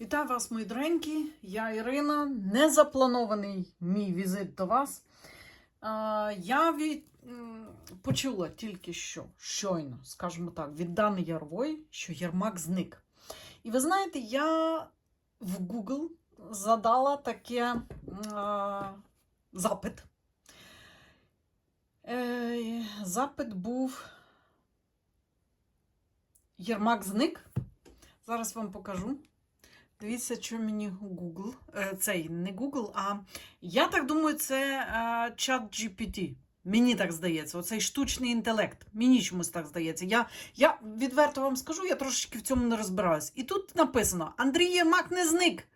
Вітаю вас, мої доренькі. Я Ірина. Незапланований мій візит до вас. Я від, почула тільки що, щойно, скажімо так, від Дани Ярової, що Єрмак зник. І ви знаєте, я в Google задала таке а, запит. Е, запит був Єрмак зник. Зараз вам покажу. Дивіться, що мені Google. Е, Цей не Google, а я так думаю, це е, чат GPT. Мені так здається, оцей штучний інтелект. Мені чомусь так здається. Я, я відверто вам скажу, я трошечки в цьому не розбираюсь. І тут написано: Андрій Єрмак не зник.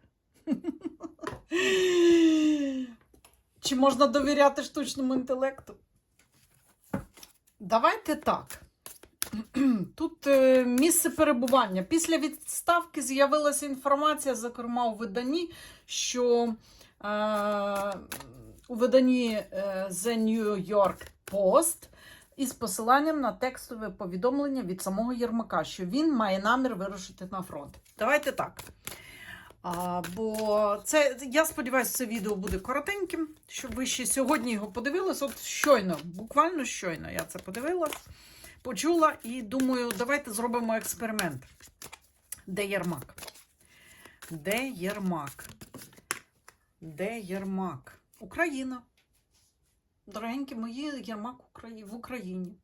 Чи можна довіряти штучному інтелекту? Давайте так. Тут е, місце перебування. Після відставки з'явилася інформація, зокрема у виданні, що е, у виданні е, The New York Post із посиланням на текстове повідомлення від самого Єрмака, що він має намір вирушити на фронт. Давайте так. А, бо це, я сподіваюся, це відео буде коротеньким, щоб ви ще сьогодні його подивились. От щойно, буквально щойно я це подивилась почула і думаю, давайте зробимо експеримент. Де Єрмак? Де Єрмак? Де Єрмак? Україна. Дорогенькі мої Єрмак в Україні.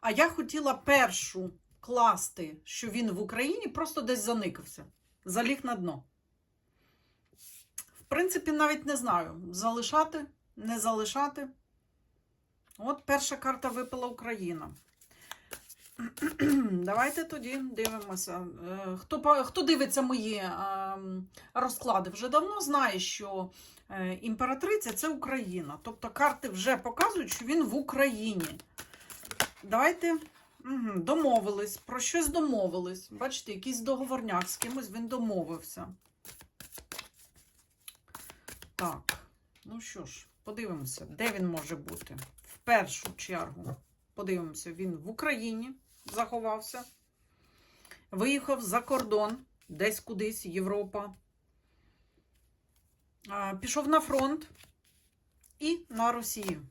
А я хотіла першу класти, що він в Україні, просто десь заникався. Заліг на дно. В принципі, навіть не знаю, залишати, не залишати. От перша карта випала Україна. Давайте тоді дивимося. Е, Хто, хто дивиться мої е, розклади, вже давно знає, що е, імператриця це Україна. Тобто карти вже показують, що він в Україні. Давайте домовились, про щось домовились. Бачите, якийсь договорняк з кимось він домовився. Так, ну що ж, подивимося, де він може бути. В першу чергу. Подивимося, він в Україні заховався. Виїхав за кордон, десь кудись, Європа. Пішов на фронт і на Росію.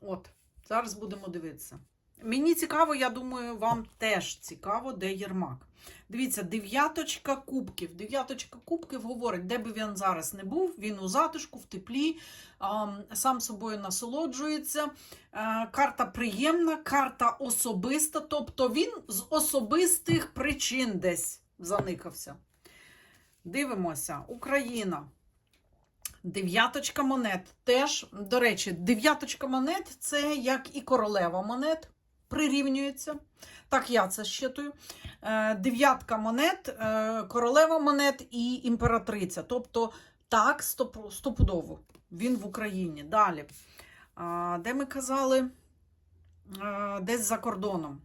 От, зараз будемо дивитися. Мені цікаво, я думаю, вам теж цікаво, де Єрмак. Дивіться, дев'яточка кубків. Дев'яточка кубків говорить, де би він зараз не був, він у затишку, в теплі, сам собою насолоджується. Е, Карта приємна, карта особиста, тобто він з особистих причин десь заникався. Дивимося, Україна. Дев'яточка монет. Теж, до речі, дев'яточка монет це як і королева монет прирівнюється. Так, я це щитую. Е, Дев'ятка монет, е, королева монет і імператриця. Тобто, так, стоп- стопудово. Він в Україні. Далі. Де ми казали? Десь за кордоном.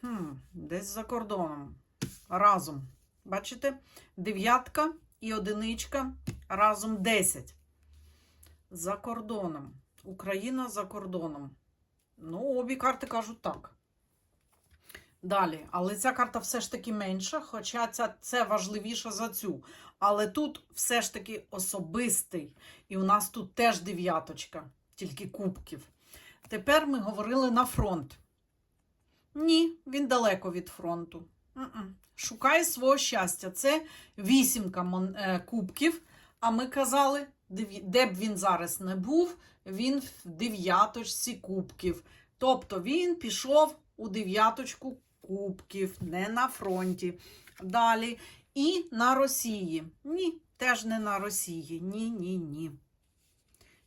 Хм, Десь за кордоном. Разом. Бачите? Дев'ятка і одиничка. Разом 10. За кордоном. Україна за кордоном. Ну, обі карти кажуть так. Далі, але ця карта все ж таки менша, хоча ця, це важливіше за цю. Але тут все ж таки особистий. І у нас тут теж дев'яточка, тільки кубків. Тепер ми говорили на фронт. Ні, він далеко від фронту. М-м. Шукає свого щастя. Це вісімка е, кубків. А ми казали, де б він зараз не був, він в дев'яточці кубків. Тобто він пішов у дев'яточку кубків, не на фронті. Далі. І на Росії. Ні, теж не на Росії. Ні, ні, ні.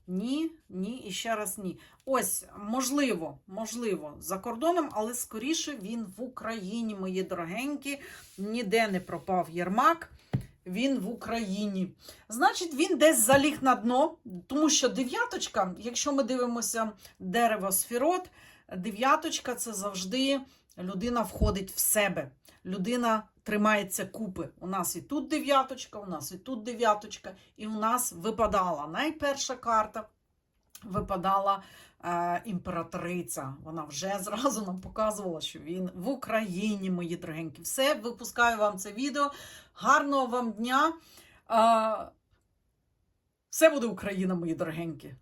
Ні, ні, і ще раз ні. Ось, можливо, можливо, за кордоном, але скоріше він в Україні, мої дорогенькі. Ніде не пропав Єрмак. Він в Україні. Значить, він десь заліг на дно, тому що дев'яточка, якщо ми дивимося дерево сфірот, дев'яточка це завжди людина входить в себе. Людина тримається купи. У нас і тут дев'яточка, у нас і тут дев'яточка, і у нас випадала найперша карта. Випадала е, імператриця. Вона вже зразу нам показувала, що він в Україні, мої дорогенькі. Все, випускаю вам це відео. Гарного вам дня. Е, все буде Україна, мої дорогенькі.